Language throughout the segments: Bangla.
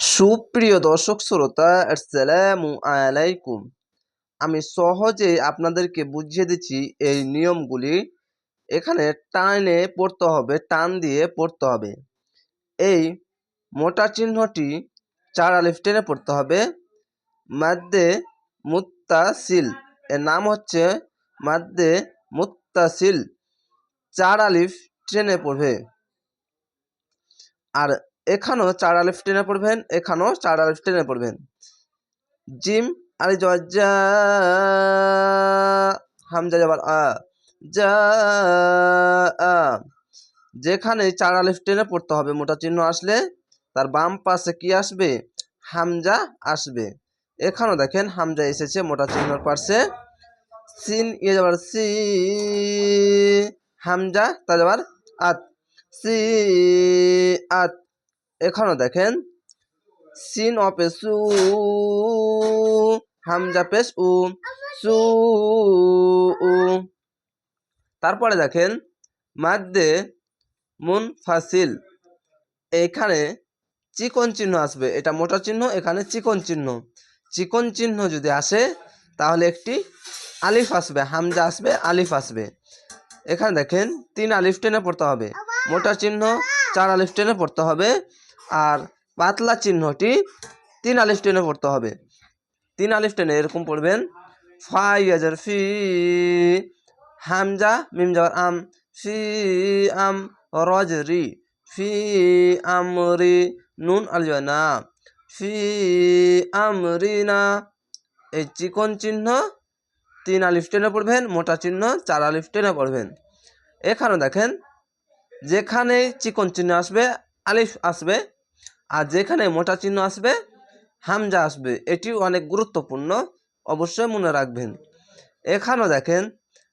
সুপ্রিয় দর্শক শ্রোতা, আসসালামু আলাইকুম। আমি সহজে আপনাদেরকে বুঝিয়ে দিচ্ছি এই নিয়মগুলি। এখানে টানে পড়তে হবে, টান দিয়ে পড়তে হবে। এই মোটা চিহ্নটি চার আলিফ টেনে পড়তে হবে। মাদ্দে মুত্তাসিল, এর নাম হচ্ছে মাদ্দে মুত্তাসিল, চার আলিফ ট্রেনে পড়বে। আর এখানেও চার আলিফ টেনে পড়বেন, এখানেও চার আলিফ টেনে পড়বেন। জিম আলি জা, হামজা যাবার আ যা যেখানে চার আলিফ টেনে পড়তে হবে, মোটা চিহ্ন আসলে তার বাম পাশে কি আসবে? হামজা আসবে। এখানেও দেখেন হামজা এসেছে, মোটা চিহ্নর পাশে। সিন ইয়ে যাবার সি, হামজা তা যাবার আত। সি আত। এখানেও দেখেন, সিন অপে সু, হামজা পেশ উ, সু, উ। তারপরে দেখেন, মাদ্দে মুন ফাসিল এখানে চিকন চিহ্ন আসবে, এটা মোটা চিহ্ন, এখানে চিকন চিহ্ন। চিকন চিহ্ন যদি আসে, তাহলে একটি আলিফ আসবে, হামজা আসবে, আলিফ আসবে। এখানে দেখেন, তিন আলিফ টেনে পড়তে হবে। মোটা চিহ্ন, চার আলিফ টেনে পড়তে হবে। আর পাতলা চিহ্নটি তিন আলিফ টেনে পড়তে হবে। তিন আলিফ টেনে এরকম পড়বেন। ফাই হাজার ফি, হামজা, মিম যাওয়ার আম, ফি, আম, রজরি, ফি, আমরি, নুন আল না ফি আমরিনা এই চিকন চিহ্ন তিন আলিফ টেনে পড়বেন, মোটা চিহ্ন চার আলিফ টেনে পড়বেন। এখানে দেখেন, যেখানে চিকন চিহ্ন আসবে আলিফ আসবে আর যেখানে মোটা চিহ্ন আসবে, হামজা আসবে, এটিও অনেক গুরুত্বপূর্ণ, অবশ্যই মনে রাখবেন। এখানেও দেখেন,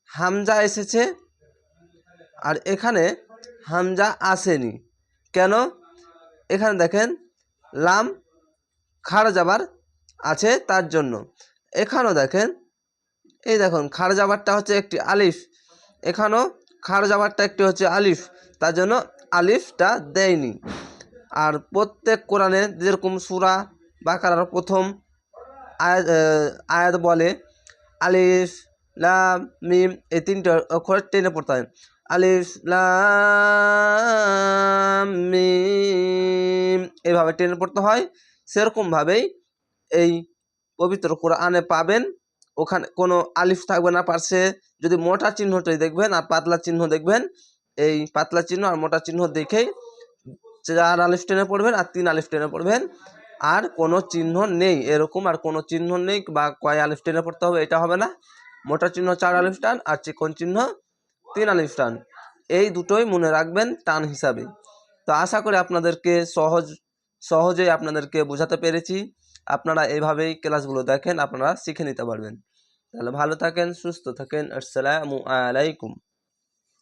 হামজা এসেছে, আর এখানে হামজা আসেনি। কেন? এখানে দেখেন, লাম খাড় যাবার আছে তার জন্য। এখানেও দেখেন, এই দেখুন খাড় যাবারটা হচ্ছে একটি আলিফ। এখানেও খাড় যাবারটা একটি হচ্ছে আলিফ, তার জন্য আলিফটা দেয়নি। আর প্রত্যেক কোরআনে যেরকম সুরা বাকারার প্রথম আয়াত আয়াত বলে, আলিফ, লাম, মিম এই তিনটে অক্ষর টেনে পড়তে হয়। আলিফ, লাম, মিম এভাবে টেনে পড়তে হয়। সেরকমভাবেই এই পবিত্র কোরআনে পাবেন। ওখানে কোনো আলিফ থাকবে না পারছে যদি মোটা চিহ্নটাই দেখবেন আর পাতলা চিহ্ন দেখবেন, এই পাতলা চিহ্ন আর মোটা চিহ্ন দেখেই চার আলিফ টেনে পড়বেন আর তিন আলিফ টেনে পড়বেন, আর কোনো চিহ্ন নেই, এরকম আর কোনো চিহ্ন নেই বা কয় আলিফ টেনে পড়তে হবে এটা হবে না। মোটা চিহ্ন চার আলিফ টান আর চিকন চিহ্ন তিন আলিফ টান এই দুটোই মনে রাখবেন টান হিসাবে। তো আশা করি আপনাদেরকে সহজ সহজেই আপনাদেরকে বোঝাতে পেরেছি। আপনারা এইভাবেই ক্লাসগুলো দেখেন, আপনারা শিখে নিতে পারবেন। তাহলে ভালো থাকেন, সুস্থ থাকেন, আসসালামু আলাইকুম।